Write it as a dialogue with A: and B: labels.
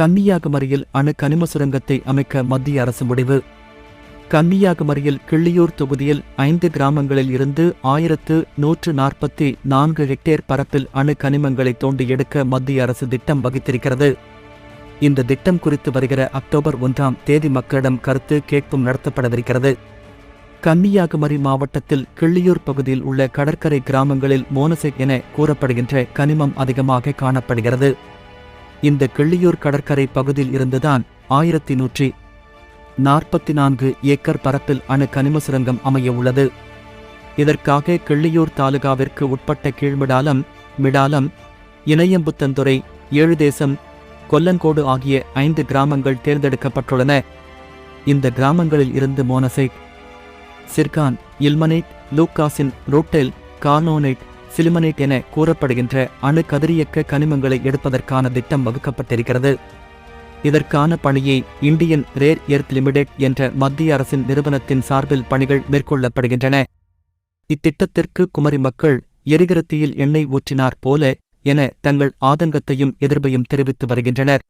A: கன்னியாகுமரியில் அணு கனிம சுரங்கத்தை அமைக்க மத்திய அரசு முடிவு. கன்னியாகுமரியில் கிள்ளியூர் தொகுதியில் ஐந்து கிராமங்களில் இருந்து ஆயிரத்து நூற்று நாற்பத்தி நான்கு ஹெக்டேர் பரப்பில் அணு கனிமங்களை தோண்டி எடுக்க மத்திய அரசு திட்டம் வகித்திருக்கிறது. இந்த திட்டம் குறித்து வருகிற அக்டோபர் ஒன்றாம் தேதி மக்களிடம் கருத்து கேட்பும் நடத்தப்படவிருக்கிறது. கன்னியாகுமரி மாவட்டத்தில் கிள்ளியூர் பகுதியில் உள்ள கடற்கரை கிராமங்களில் மோனசெக் என கூறப்படுகின்ற கனிமம் அதிகமாக காணப்படுகிறது. இந்த கிள்ளியூர் கடற்கரை பகுதியில் இருந்துதான் ஆயிரத்தி நூற்றி நாற்பத்தி நான்கு ஏக்கர் பரப்பில் அணு கனிம சுரங்கம் அமைய உள்ளது. இதற்காக கிள்ளியூர் தாலுகாவிற்கு உட்பட்ட கீழ்மிடாலம் மிடாலம் இணையம்புத்தந்துறை ஏழுதேசம் கொல்லங்கோடு ஆகிய ஐந்து கிராமங்கள் தேர்ந்தெடுக்கப்பட்டுள்ளன. இந்த கிராமங்களில் இருந்து monazite zircon ilmenite leucoxene rutile கார்னோனைட் sillimanite என கூறப்படுகின்ற அணு கதிரியக்க கனிமங்களை எடுப்பதற்கான திட்டம் வகுக்கப்பட்டிருக்கிறது. இதற்கான பணியை இந்தியன் ரேர் எர்த் லிமிடெட் என்ற மத்திய அரசின் நிறுவனத்தின் சார்பில் பணிகள் மேற்கொள்ளப்படுகின்றன. இத்திட்டத்திற்கு குமரி மக்கள் எரிகரத்தியில் எண்ணெய் ஊற்றினார் போல என தங்கள் ஆதங்கத்தையும் எதிர்ப்பையும் தெரிவித்து வருகின்றனர்.